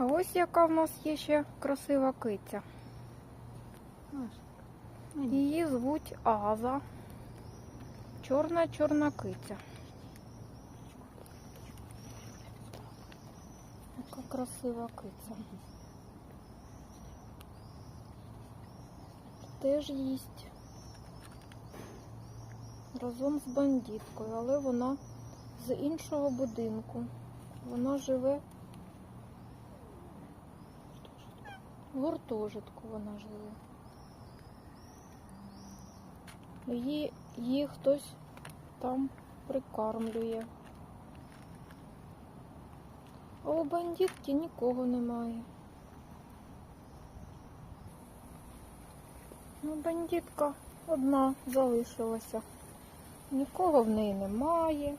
А ось яка в нас є ще красива киця. Її звуть Аза. Чорна чорна киця. Яка красива киця. Теж їсть разом з бандіткою, але вона з іншого будинку. Вона живе в гуртожитку вона живе. Її, її хтось там прикармлює. А у бандитки нікого немає. Ну, бандитка одна залишилася. Нікого в неї немає.